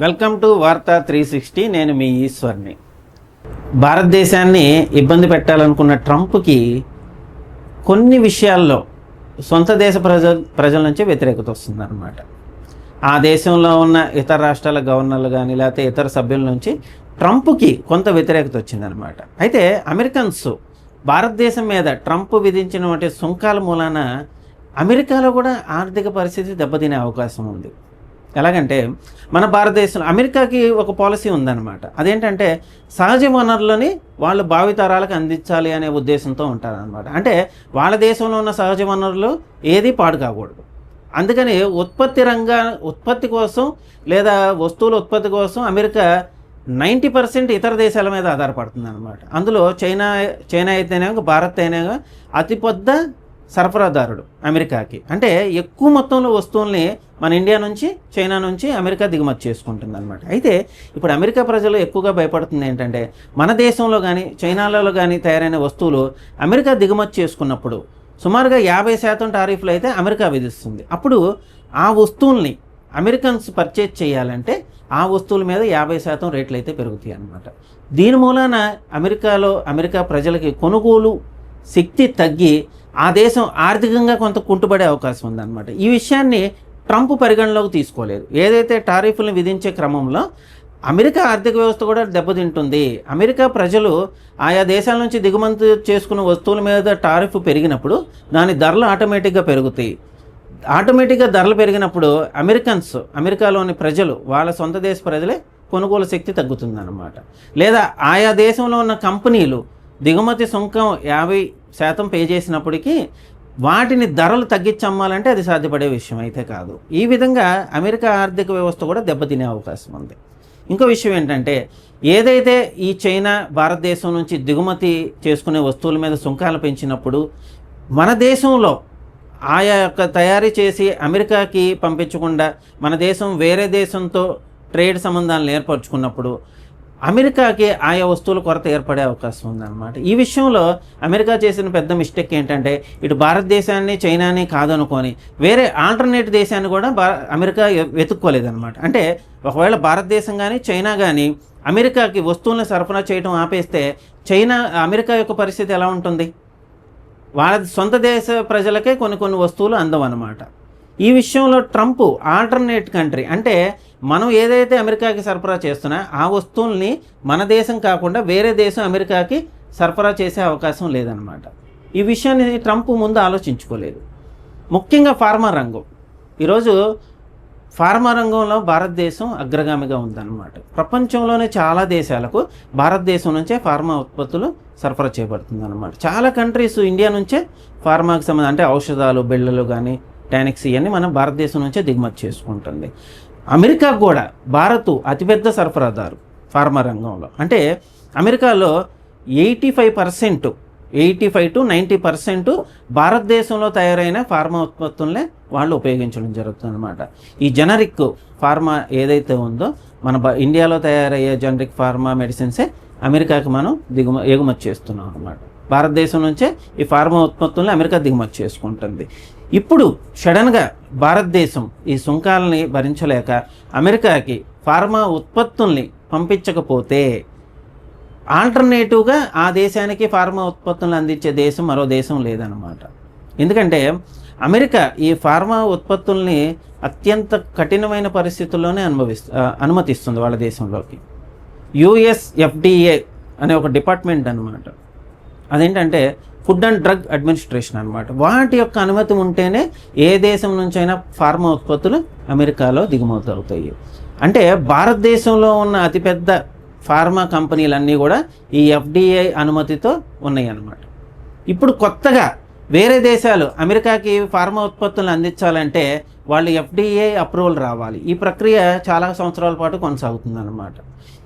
Welcome to Vaartha three sixty నేను మీ ఈశ్వర్ని. భారతదేశాన్ని ఇబ్బంది పెట్టాలనుకున్న ట్రంప్కి కొన్ని విషయాల్లో సొంత దేశ ప్రజ ప్రజల నుంచే వ్యతిరేకత వస్తుందన్నమాట. ఆ దేశంలో ఉన్న ఇతర రాష్ట్రాల గవర్నర్లు కానీ లేకపోతే ఇతర సభ్యుల నుంచి ట్రంప్కి కొంత వ్యతిరేకత వచ్చిందనమాట అయితే అమెరికన్స్ భారతదేశం మీద ట్రంప్ విధించిన వంటి సుంకాల మూలాన అమెరికాలో కూడా ఆర్థిక పరిస్థితి దెబ్బతినే అవకాశం ఉంది. ఎలాగంటే మన భారతదేశంలో అమెరికాకి ఒక పాలసీ ఉందన్నమాట. అదేంటంటే సహజ వనరులని వాళ్ళు భావితరాలకు అందించాలి అనే ఉద్దేశంతో ఉంటారనమాట అంటే వాళ్ళ దేశంలో ఉన్న సహజ వనరులు ఏది పాడు కాకూడదు. అందుకని ఉత్పత్తి రంగా ఉత్పత్తి కోసం లేదా వస్తువుల ఉత్పత్తి కోసం అమెరికా నైంటీ పర్సెంట్ ఇతర దేశాల మీద ఆధారపడుతుంది అనమాట అందులో చైనా చైనా అయితేనేమో భారత్ అయినా అతిపెద్ద సరఫరాదారుడు అమెరికాకి. అంటే ఎక్కువ మొత్తంలో వస్తువుల్ని మన ఇండియా నుంచి చైనా నుంచి అమెరికా దిగుమతి చేసుకుంటుంది అనమాట అయితే ఇప్పుడు అమెరికా ప్రజలు ఎక్కువగా భయపడుతుంది ఏంటంటే మన దేశంలో కానీ చైనాలలో కానీ తయారైన వస్తువులు అమెరికా దిగుమతి చేసుకున్నప్పుడు సుమారుగా యాభై శాతం టారీఫ్లు అయితే అమెరికా విధిస్తుంది. అప్పుడు ఆ వస్తువుల్ని అమెరికన్స్ పర్చేజ్ చేయాలంటే ఆ వస్తువుల మీద యాభై శాతం రేట్లు అయితే పెరుగుతాయి అన్నమాట. దీని మూలాన అమెరికాలో అమెరికా ప్రజలకి కొనుగోలు శక్తి తగ్గి ఆ దేశం ఆర్థికంగా కొంత కుంటుపడే అవకాశం ఉందన్నమాట. ఈ విషయాన్ని ట్రంప్ పరిగణలోకి తీసుకోలేదు. ఏదైతే టారిఫ్లను విధించే క్రమంలో అమెరికా ఆర్థిక వ్యవస్థ కూడా దెబ్బతింటుంది. అమెరికా ప్రజలు ఆయా దేశాల నుంచి దిగుమతి చేసుకున్న వస్తువుల మీద టారిఫ్ పెరిగినప్పుడు దాని ధరలు ఆటోమేటిక్గా పెరుగుతాయి. ఆటోమేటిక్గా ధరలు పెరిగినప్పుడు అమెరికన్స్ అమెరికాలోని ప్రజలు వాళ్ళ సొంత దేశ ప్రజలే కొనుగోలు శక్తి తగ్గుతుందన్నమాట. లేదా ఆయా దేశంలో ఉన్న కంపెనీలు దిగుమతి సుంకం యాభై శాతం పే చేసినప్పటికీ వాటిని ధరలు తగ్గించి అమ్మాలంటే అది సాధ్యపడే విషయం అయితే కాదు. ఈ విధంగా అమెరికా ఆర్థిక వ్యవస్థ కూడా దెబ్బతినే అవకాశం ఉంది. ఇంకో విషయం ఏంటంటే ఏదైతే ఈ చైనా భారతదేశం నుంచి దిగుమతి చేసుకునే వస్తువుల మీద సుంకాలు పెంచినప్పుడు మన దేశంలో ఆయా యొక్క తయారీ చేసి అమెరికాకి పంపించకుండా మన దేశం వేరే దేశంతో ట్రేడ్ సంబంధాలను ఏర్పరచుకున్నప్పుడు అమెరికాకి ఆయా వస్తువుల కొరత ఏర్పడే అవకాశం ఉందన్నమాట. ఈ విషయంలో అమెరికా చేసిన పెద్ద మిస్టేక్ ఏంటంటే ఇటు భారతదేశాన్ని చైనాని కాదనుకొని వేరే ఆల్టర్నేట్ దేశాన్ని కూడా భా అమెరికా వెతుక్కోలేదన్నమాట. అంటే ఒకవేళ భారతదేశం కానీ చైనా కానీ అమెరికాకి వస్తువులను సరఫరా చేయడం ఆపేస్తే చైనా అమెరికా యొక్క పరిస్థితి ఎలా ఉంటుంది? వాళ్ళ సొంత దేశ ప్రజలకే కొన్ని కొన్ని వస్తువులు అందవన్నమాట. ఈ విషయంలో ట్రంప్ ఆల్టర్నేట్ కంట్రీ అంటే మనం ఏదైతే అమెరికాకి సరఫరా చేస్తున్నా ఆ వస్తువుల్ని మన దేశం కాకుండా వేరే దేశం అమెరికాకి సరఫరా చేసే అవకాశం లేదనమాట ఈ విషయాన్ని ట్రంప్ ముందు ఆలోచించుకోలేదు. ముఖ్యంగా ఫార్మా రంగం. ఈరోజు ఫార్మా రంగంలో భారతదేశం అగ్రగామిగా ఉందన్నమాట. ప్రపంచంలోనే చాలా దేశాలకు భారతదేశం నుంచే ఫార్మా ఉత్పత్తులు సరఫరా చేయబడుతుంది అనమాట చాలా కంట్రీస్ ఇండియా నుంచే ఫార్మాకి సంబంధం అంటే ఔషధాలు బిళ్ళలు కానీ టానిక్స్ ఇవన్నీ మనం భారతదేశం నుంచే దిగుమతి చేసుకుంటుంది. అమెరికా కూడా భారత్ అతిపెద్ద సరఫరాదారు ఫార్మా రంగంలో. అంటే అమెరికాలో eighty five percent eighty five to ninety percent భారతదేశంలో తయారైన ఫార్మా ఉత్పత్తులనే వాళ్ళు ఉపయోగించడం జరుగుతుంది అనమాట ఈ జనరిక్ ఫార్మా ఏదైతే ఉందో మన ఇండియాలో తయారయ్యే జనరిక్ ఫార్మా మెడిసిన్సే అమెరికాకి మనం దిగుమ ఎగుమతి చేస్తున్నాం అనమాట భారతదేశం నుంచే ఈ ఫార్మా ఉత్పత్తుల్ని అమెరికా దిగుమతి చేసుకుంటుంది. ఇప్పుడు సడన్గా భారతదేశం ఈ సుంకాలని భరించలేక అమెరికాకి ఫార్మా ఉత్పత్తుల్ని పంపించకపోతే ఆల్టర్నేటివ్గా ఆ దేశానికి ఫార్మా ఉత్పత్తులను అందించే దేశం మరో దేశం లేదనమాట ఎందుకంటే అమెరికా ఈ ఫార్మా ఉత్పత్తుల్ని అత్యంత కఠినమైన పరిస్థితుల్లోనే అనుభవిస్తు అనుమతిస్తుంది వాళ్ళ దేశంలోకి. యుఎస్ఎఫ్డిఏ అనే ఒక డిపార్ట్మెంట్ అనమాట అదేంటంటే ఫుడ్ అండ్ డ్రగ్ అడ్మినిస్ట్రేషన్ అనమాట వాటి యొక్క అనుమతి ఉంటేనే ఏ దేశం నుంచైనా ఫార్మా ఉత్పత్తులు అమెరికాలో దిగుమతి అవుతాయి అంటే భారతదేశంలో ఉన్న అతిపెద్ద ఫార్మా కంపెనీలన్నీ కూడా ఈ ఎఫ్డిఐ అనుమతితో ఉన్నాయి అన్నమాట ఇప్పుడు కొత్తగా వేరే దేశాలు అమెరికాకి ఫార్మా ఉత్పత్తులను అందించాలంటే వాళ్ళు ఎఫ్డిఏ అప్రూవల్ రావాలి. ఈ ప్రక్రియ చాలా సంవత్సరాల పాటు కొనసాగుతుందన్నమాట.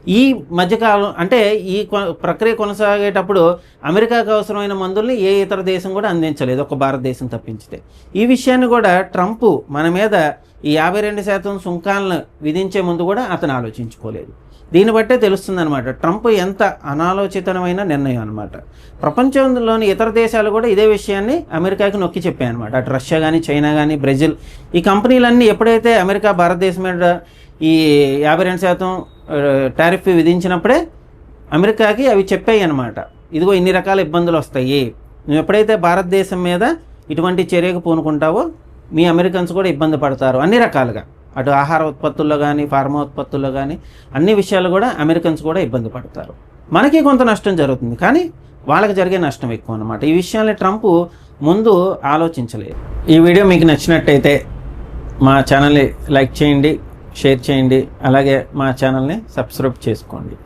ఈ మధ్యకాలం అంటే ఈ కొ- ప్రక్రియ కొనసాగేటప్పుడు అమెరికాకు అవసరమైన మందుల్ని ఏ ఇతర దేశం కూడా అందించలేదు. ఒక భారతదేశం తప్పించితే. ఈ విషయాన్ని కూడా ట్రంప్ మన మీద ఈ యాభై రెండు శాతం సుంకాలను విధించే ముందు కూడా అతను ఆలోచించుకోలేదు. దీన్ని బట్టే తెలుస్తుంది అనమాట ట్రంప్ ఎంత అనాలోచితమైన నిర్ణయం అనమాట ప్రపంచంలోని ఇతర దేశాలు కూడా ఇదే విషయాన్ని అమెరికాకి నొక్కి చెప్పాయి అనమాట అటు రష్యా కానీ చైనా కానీ బ్రెజిల్ ఈ కంపెనీలన్నీ ఎప్పుడైతే అమెరికా భారతదేశం మీద ఈ యాభై రెండు శాతం టారిఫ్ విధించినప్పుడే అమెరికాకి అవి చెప్పాయి అనమాట ఇదిగో ఇన్ని రకాల ఇబ్బందులు వస్తాయి. నువ్వు ఎప్పుడైతే భారతదేశం మీద ఇటువంటి చర్యకు పూనుకుంటావో మీ అమెరికన్స్ కూడా ఇబ్బంది పడతారు. అన్ని రకాలుగా. అటు ఆహార ఉత్పత్తుల్లో కానీ ఫార్మా ఉత్పత్తుల్లో కానీ అన్ని విషయాలు కూడా అమెరికన్స్ కూడా ఇబ్బంది పడతారు. మనకి కొంత నష్టం జరుగుతుంది. కానీ వాళ్ళకి జరిగే నష్టం ఎక్కువ అనమాట ఈ విషయాన్ని ట్రంప్ ముందు ఆలోచించలేదు. ఈ వీడియో మీకు నచ్చినట్టయితే మా ఛానల్ని లైక్ చేయండి షేర్ చేయండి అలాగే మా ఛానల్ని సబ్స్క్రైబ్ చేసుకోండి.